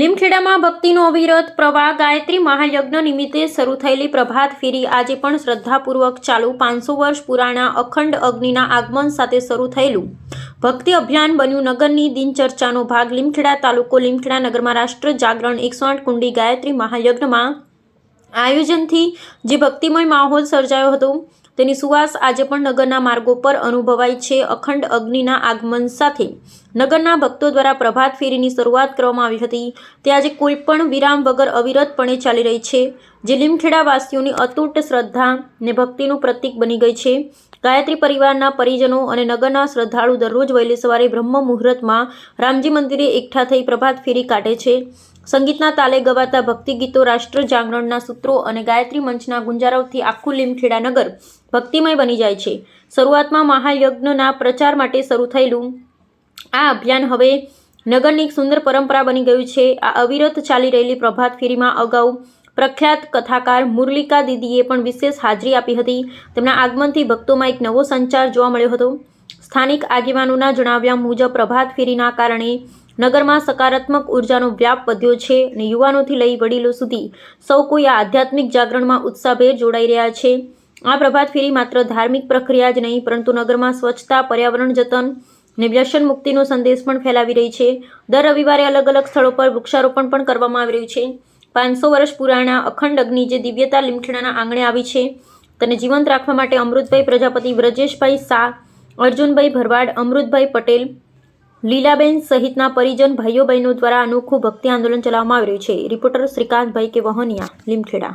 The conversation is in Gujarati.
લીમખેડામાં ભક્તિનો અવિરત પ્રવાહ ગાયત્રી મહાયજ્ઞ નિમિત્તે શરૂ થયેલી પ્રભાત ફેરી આજે પણ શ્રદ્ધાપૂર્વક ચાલુ પાંચસો વર્ષ પુરાણા અખંડ અગ્નિના આગમન સાથે શરૂ થયેલું. ભક્તિ અભિયાન બન્યું નગરની દિનચર્ચાનો ભાગ. લીમખેડા તાલુકો લીમખેડા નગરમાં રાષ્ટ્ર જાગરણ એકસો આઠ કુંડી ગાયત્રી મહાયજ્ઞમાં આયોજનથી જે ભક્તિમય માહોલ સર્જાયો હતો તેની સુવાસ આજે પણ નગરના માર્ગો પર અનુભવાય છે. અખંડ અગ્નિના આગમન સાથે નગરના ભક્તો દ્વારા પ્રભાત ફેરીની શરૂઆત કરવામાં આવી હતી. તે આજે કોઈ પણ વિરામ વગર અવિરતપણે ચાલી રહી છે. જે લીમખેડા વાસીઓની અતૂટ શ્રદ્ધા ને ભક્તિનું પ્રતીક બની ગઈ છે. ગાયત્રી પરિવારના પરિજનો અને નગરના શ્રદ્ધાળુ દરરોજ વહેલી સવારે બ્રહ્મ મુહૂર્તમાં રામજી મંદિરે એકઠા થઈ પ્રભાત ફેરી કાઢે છે. સંગીતના તાલે ગવાતા ભક્તિ ગીતો રાષ્ટ્ર જાગરણના સૂત્રો અને ગાયત્રી મંચના ગુંજારવથી આખું લીમખેડા નગર ભક્તિમય બની જાય છે. શરૂઆતમાં મહાયજ્ઞના પ્રચાર માટે શરૂ થયેલું આ અભિયાન હવે નગરની એક સુંદર પરંપરા બની ગયું છે. આ અવિરત ચાલી રહેલી પ્રભાત ફેરીમાં અગાઉ પ્રખ્યાત કથાકાર મુરલિકા દીદીએ પણ વિશેષ હાજરી આપી હતી. તેમના આગમનથી ભક્તોમાં એક નવો સંચાર જોવા મળ્યો હતો. સ્થાનિક આગેવાનોના જણાવ્યા મુજબ, પ્રભાત ફેરીના કારણે નગરમાં સકારાત્મક ઉર્જાનો વ્યાપ વધ્યો છે અને યુવાનોથી લઈ વડીલો સુધી સૌ કોઈ આ આધ્યાત્મિક જાગરણમાં ઉત્સાહભેર જોડાઈ રહ્યા છે. આ પ્રભાત ફેરી માત્ર ધાર્મિક પ્રક્રિયા જ નહીં, પરંતુ નગરમાં સ્વચ્છતા, પર્યાવરણ જતન ને વ્યસન મુક્તિનો સંદેશ પણ ફેલાવી રહી છે. દર રવિવારે અલગ અલગ સ્થળો પર વૃક્ષારોપણ પણ કરવામાં આવી રહ્યું છે. પાંચસો વર્ષ પુરાણા અખંડ અગ્નિ જે દિવ્યતા લીમખેડાના આંગણે આવી છે, તેને જીવંત રાખવા માટે અમૃતભાઈ પ્રજાપતિ વ્રજેશભાઈ શાહ, અર્જુનભાઈ ભરવાડ, અમૃતભાઈ પટેલ, લીલાબેન સહિતના પરિજન ભાઈઓ બહેનો દ્વારા અનોખું ભક્તિ આંદોલન ચલાવવામાં આવી રહ્યું છે. રિપોર્ટર શ્રીકાંતભાઈ કે વહોનિયા લીમખેડા